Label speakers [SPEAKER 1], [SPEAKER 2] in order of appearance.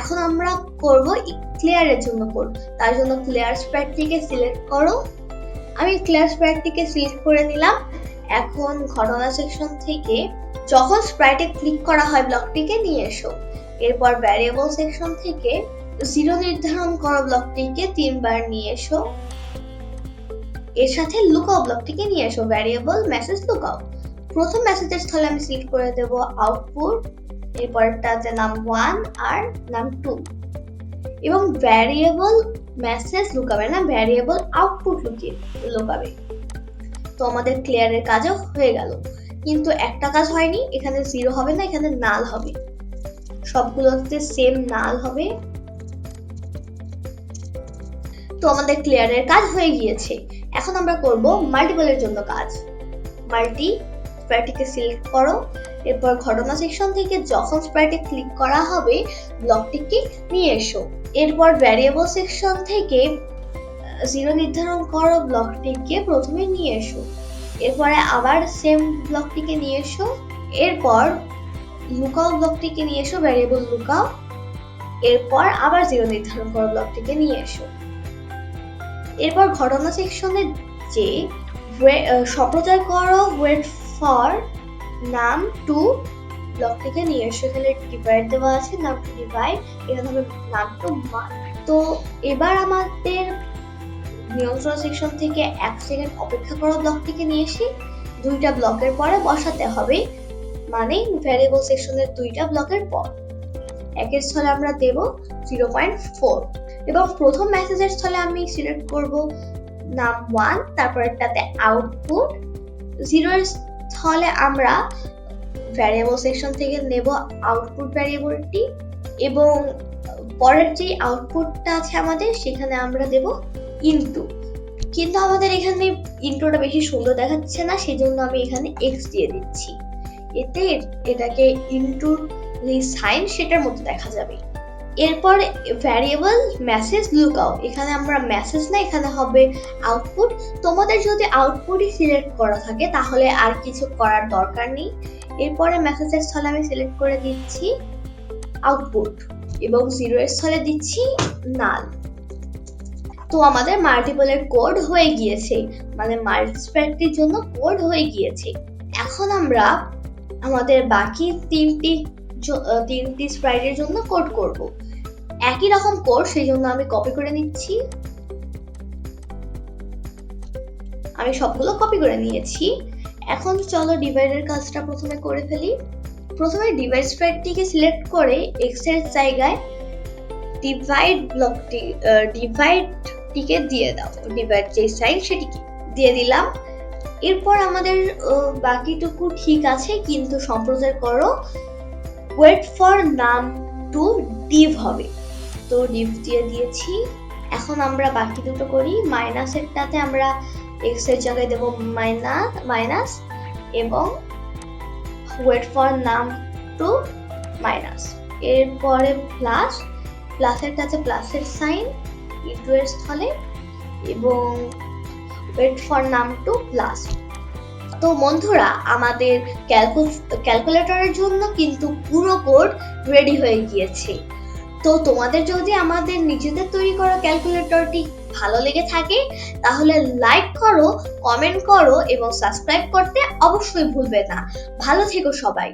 [SPEAKER 1] এখন আমরা করব ক্লিয়ারের জন্য কোড তার জন্য ক্লিয়ার স্প্রেডটিকে সিলেক্ট করো। আমি ক্লিয়ার স্প্রেডটিকে সিলেক্ট করে নিলাম। এখন ঘটনা সেকশন থেকে যখন স্প্রাইটে ক্লিক করা হয় ব্লকটিকে নিয়ে এসো। এরপর ভ্যারিয়েবল সেকশন থেকে জিরো নির্ধারণ করো ব্লকটিকে তিনবার নিয়ে এসো। এর সাথে লুকআউট ব্লকটিকে নিয়ে এসো। ভ্যারিয়েবল মেসেজ লুকআউট প্রথম মেসেজের স্থলে আমি সিলেক্ট করে দেব আউটপুট এরপরটাতে নাম ওয়ান আর নাম টু এবং ভ্যারিয়েবল মেসেজ লুকাবে না ভ্যারিয়েবল আউটপুট লুকিয়ে লুকাবে। তো আমাদের ক্লিয়ারের কাজও হয়ে গেল। কিন্তু একটা কাজ হয়নি, এখানে জিরো হবে না, এখানে নাল হবে। সবগুলোতে সেম নাল হবে। তো আমাদের ক্লিয়ারের কাজ হয়ে গিয়েছে। এখন আমরা করব মাল্টিপলের জন্য কাজ। মাল্টি স্প্রাইটটিকে সিলেক্ট করো। এরপর ঘটনা সেকশন থেকে যখন স্প্রাইটে ক্লিক করা হবে ব্লকটিকে নিয়ে এসো। এরপর ভ্যারিয়েবল সেকশন থেকে জিরো নির্ধারণ করো ব্লকটিকে প্রথমে নিয়ে এসো। এরপরে আবার সেম ব্লকটিকে নিয়ে এসো। এরপর লুকাও ব্লকটিকে নিয়ে এসো ভ্যারিয়েবল লুকাও এরপর আবার জিরো নির্ধারণ করো ব্লকটিকে নিয়ে এসো। এরপর ঘটনা সেকশনে যে সম্প্রচার করো ওয়েট ফর নাম টু ব্লকটিকে নিয়ে। এসো এখানে ডিভাইড দেওয়া আছে, নাম টু ডিভাইড এখানে হবে নাম টু মান। তো এবার আমাদের নিয়ন্ত্রণ সেকশন থেকে এক সেকেন্ড অপেক্ষা করো ব্লকটিকে নিয়ে এসে। দুইটা ব্লকের পরে বসাতে হবে মানে ভ্যারিয়েবল সেকশনের দুইটা ব্লকের পর। একের স্থলে আমরা দেব জিরো পয়েন্ট ফোর এবং প্রথম মেসেজের স্থলে আমি সিলেক্ট করব নাম ওয়ান তারপরটাতে আউটপুট জিরোর স্থলে আমরা ভ্যারিয়েবল সেকশন থেকে নেব আউটপুট ভ্যারিয়েবলটি এবং পরের যে আউটপুটটা আছে আমাদের, সেখানে আমরা দেব ইনটু কিন্তু আমাদের এখানে ইন্ট্রোটা বেশি সুন্দর দেখাচ্ছে না সেই জন্য আমি এখানে এক্স দিয়ে দিচ্ছি। এতে এটাকে ইনটুর সাইন সেটার মতো দেখা যাবে। এরপর ভ্যারিয়েবল মেসেজ লুকআউট এখানে আমরা মেসেজ না, এখানে হবে আউটপুট তোমাদের যদি আউটপুটই সিলেক্ট করা থাকে, তাহলে আর কিছু করার দরকার নেই। এরপরে মেসেজের স্থলে আমি সিলেক্ট করে দিচ্ছি আউটপুট এবং জিরো এর স্থলে দিচ্ছি নাল তো আমাদের মাল্টিপলের কোড হয়ে গিয়েছে মানে মাল্টিস্প্যাকটির জন্য কোড হয়ে গিয়েছে। এখন আমরা আমাদের বাকি তিনটি আহ, তিনটি স্প্রাইটের জন্য কোড করব। একই রকম কোড সেই জন্য আমি কপি করে নিচ্ছি। আমি সবগুলো কপি করে নিয়েছি। এখন চলো ডিভাইডের কাজটা প্রথমে করে ফেলি। প্রথমে ডিভাইড স্প্রাইটটিকে সিলেক্ট করে এক্সের জায়গায় ডিভাইড ব্লকটি ডিভাইডটিকে দিয়ে দাও। ডিভাইড যে সাইন সেটিকে দিয়ে দিলাম। এরপর আমাদের বাকিটুকু ঠিক আছে কিন্তু সম্প্রচার করো। Wait for name two div হবে। তো ডিভ দিয়ে দিয়েছি। এখন আমরা বাকি দুটো করি। মাইনাসেরটাতে আমরা এক্সের জায়গায় দেবো মাইনাস মাইনাস এবং wait for name two minus এরপরে প্লাস প্লাসের প্লাসেরটাতে প্লাসের সাইন ইন্টু এর স্থলে এবং wait for name two plus তো বন্ধুরা, আমাদের ক্যালকুলেটরের জন্য কিন্তু পুরো কোড রেডি হয়ে গিয়েছে। তো তোমাদের যদি আমাদের নিজেদের তৈরি করা ক্যালকুলেটরটি ভালো লেগে থাকে, তাহলে লাইক করো কমেন্ট করো এবং সাবস্ক্রাইব করতে অবশ্যই ভুলবে না। ভালো থেকো সবাই।